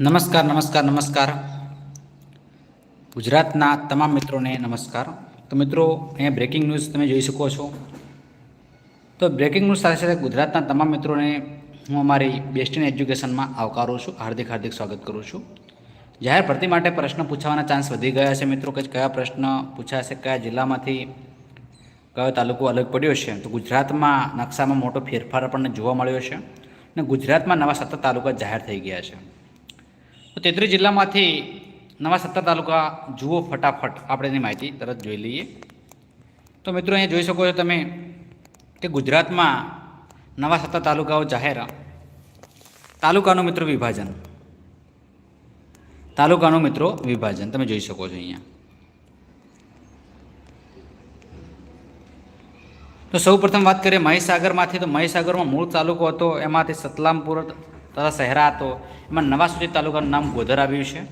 નમસ્કાર નમસ્કાર નમસ્કાર. ગુજરાતના તમામ મિત્રોને નમસ્કાર. તો મિત્રો, અહીંયા બ્રેકિંગ ન્યૂઝ તમે જોઈ શકો છો. તો બ્રેકિંગ ન્યૂઝ સાથે સાથે ગુજરાતના તમામ મિત્રોને હું અમારી બેસ્ટ ઇન એજ્યુકેશનમાં આવકારું છું. હાર્દિક હાર્દિક સ્વાગત કરું છું. જાહેર ભરતી માટે પ્રશ્ન પૂછાવાના ચાન્સ વધી ગયા છે મિત્રો. કે કયા પ્રશ્ન પૂછાશે, કયા જિલ્લામાંથી, કયો તાલુકો અલગ પડ્યો છે? તો ગુજરાતમાં નકશામાં મોટો ફેરફાર આપણને જોવા મળ્યો છે. અને ગુજરાતમાં નવા સત્તર તાલુકા જાહેર થઈ ગયા છે. તો તેત્રીસ જિલ્લામાંથી નવા સત્તર તાલુકા જુઓ ફટાફટ. આપણે એની માહિતી તરત જોઈ લઈએ. તો મિત્રો અહીંયા જોઈ શકો છો તમે કે ગુજરાતમાં નવા સત્તર તાલુકાઓ જાહેર. તાલુકાનું મિત્રો વિભાજન. તાલુકાનું મિત્રો વિભાજન. તમે જોઈ શકો છો અહીંયા. તો સૌ પ્રથમ વાત કરીએ મહીસાગરમાંથી. તો મહીસાગરમાં મૂળ તાલુકો હતો. એમાંથી સતલામપુર તથા શહેરા હતો એમાં નવા સૂચિત તાલુકાનું નામ ગોધર આવ્યું છે.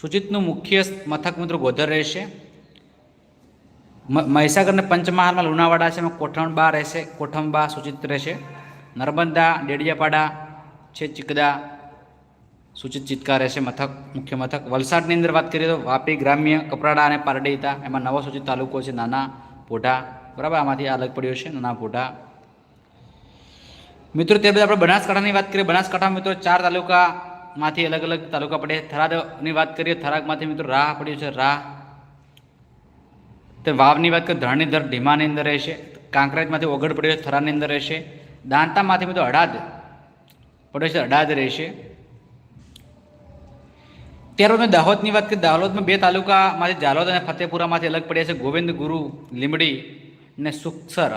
સૂચિતનું મુખ્ય મથક મિત્રો ગોધર રહેશે. મહીસાગરને પંચમહાલમાં લુણાવાડા છે, એમાં કોઠણબા રહેશે, કોઠંબા સૂચિત રહેશે. નર્મદા ડેડિયાપાડા છે, ચિકદા સૂચિત ચિત્કા રહેશે, મથક, મુખ્ય મથક. વલસાડની અંદર વાત કરીએ તો વાપી ગ્રામ્ય, કપરાડા અને પારડીતા. એમાં નવો સૂચિત તાલુકો છે, નાના પોઢા. બરાબર, આમાંથી અલગ પડ્યો છે, નાના પોઢા. મિત્રો ત્યારબાદ આપણે બનાસકાંઠાની વાત કરીએ. બનાસકાંઠા મિત્રો, ચાર તાલુકામાંથી અલગ અલગ તાલુકા પડે થરાદની વાત કરીએ, થરાદમાંથી મિત્રો રાહ પડ્યું છે. રાહ. તે વાવની વાત કરીએ, ધરણની ધર ઢીમાની અંદર રહેશે. કાંકરેજમાંથી ઓગળ પડ્યો છે થરાની અંદર રહેશે. દાંતામાંથી મિત્રો અડાદ પડ્યો છે, અડાદ રહેશે. ત્યારબાદ મેં દાહોદની વાત કરી દાહોદમાં બે તાલુકામાંથી જાલોદ અને ફતેપુરામાંથી અલગ પડ્યા છે. ગોવિંદ ગુરુ લીમડી અને સુખસર.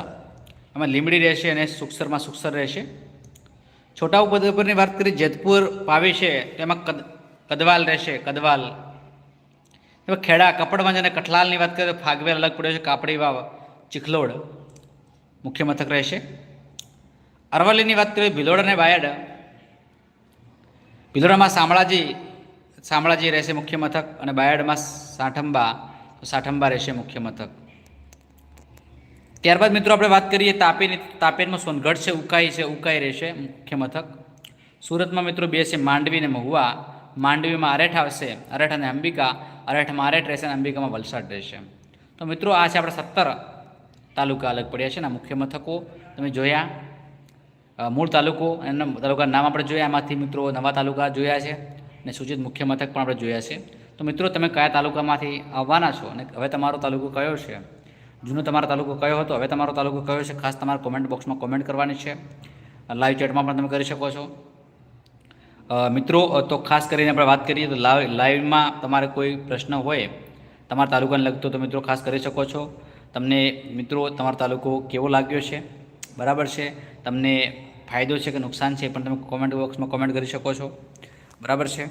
એમાં લીમડી રહેશે અને સુક્ષરમાં સુક્ષર રહેશે. છોટા ઉદેપુરની વાત કરીએ, જેતપુર પાવી છે, તેમાં કદ, કદવાલ રહેશે, કદવાલ. એમાં ખેડા, કપડવંજ અને કઠલાલની વાત કરીએ તો ફાગવેર અલગ પડ્યો છે કાપડી વાવ ચીખલોડ મુખ્ય મથક રહેશે. અરવલ્લીની વાત કરીએ, ભિલોડ અને બાયડ ભિલોડામાં શામળાજી શામળાજી રહેશે મુખ્ય મથક અને બાયડમાં સાઠંબા સાઠંબા રહેશે મુખ્ય મથક ત્યારબાદ મિત્રો આપણે વાત કરીએ તાપીની તાપીમાં સોનગઢ છે, ઉકાઈ છે, ઉકાઈ રહેશે, મુખ્ય મથક. સુરતમાં મિત્રો બે છે, માંડવી અને મહુવા. માંડવીમાં અરેઠ આવશે અરેઠ અને અંબિકા. અરેઠમાં અરેઠ રહેશે અને અંબિકામાં વલસાડ રહેશે. તો મિત્રો આ છે આપણે સત્તર તાલુકા અલગ પડ્યા છે ને મુખ્ય મથકો. તમે જોયા મૂળ તાલુકો એના તાલુકાના નામ આપણે જોયા એમાંથી મિત્રો નવા તાલુકા જોયા છે અને સૂચિત મુખ્ય મથક પણ આપણે જોયા છે. તો મિત્રો તમે કયા તાલુકામાંથી આવવાના છો અને હવે તમારો તાલુકો કયો છે? જૂનો તમારો તાલુકો કયો હતો? હવે તમારો તાલુકો કયો છે? ખાસ તમારે કોમેન્ટ બોક્સમાં કોમેન્ટ કરવાની છે. લાઈવ ચેટમાં પણ તમે કરી શકો છો. મિત્રો તો ખાસ કરીને આપણે વાત કરીએ તો લાઈવ લાઈવમાં તમારે કોઈ પ્રશ્ન હોય, તમારા તાલુકાને લગતો તો મિત્રો ખાસ કરી શકો છો. તમને, મિત્રો, તમારો તાલુકો કેવો લાગ્યો છે? બરાબર છે? તમને ફાયદો છે કે નુકસાન છે પણ તમે કોમેન્ટ બોક્સમાં કોમેન્ટ કરી શકો છો. બરાબર છે?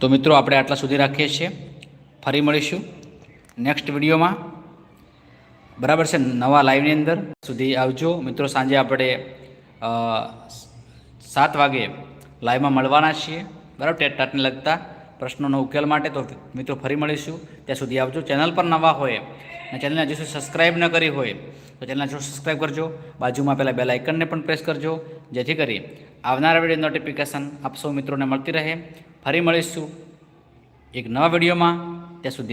તો મિત્રો, આપણે આટલા સુધી રાખીએ છીએ. ફરી મળીશું નેક્સ્ટ વિડીયોમાં. બરાબર છે? નવા લાઈવની અંદર સુધી આવજો. મિત્રો, સાંજે આપણે સાત વાગે લાઈવમાં મળવાના છીએ. બરાબર? ટેટ ટાટને લગતા પ્રશ્નોનો ઉકેલ માટે તો મિત્રો ફરી મળીશું. ત્યાં સુધી આવજો. ચેનલ પર નવા હોય અને ચેનલને હજુ સબસ્ક્રાઈબ ન કરી હોય તો ચેનલને હજુ સબસ્ક્રાઈબ કરજો. બાજુમાં પહેલાં બેલ આઇકનને પણ પ્રેસ કરજો. જેથી કરી આવનારા વીડિયો નોટિફિકેશન આપ સૌ મિત્રોને મળતી રહે. ફરી મળીશું એક નવા વિડીયોમાં ત્યાં સુધી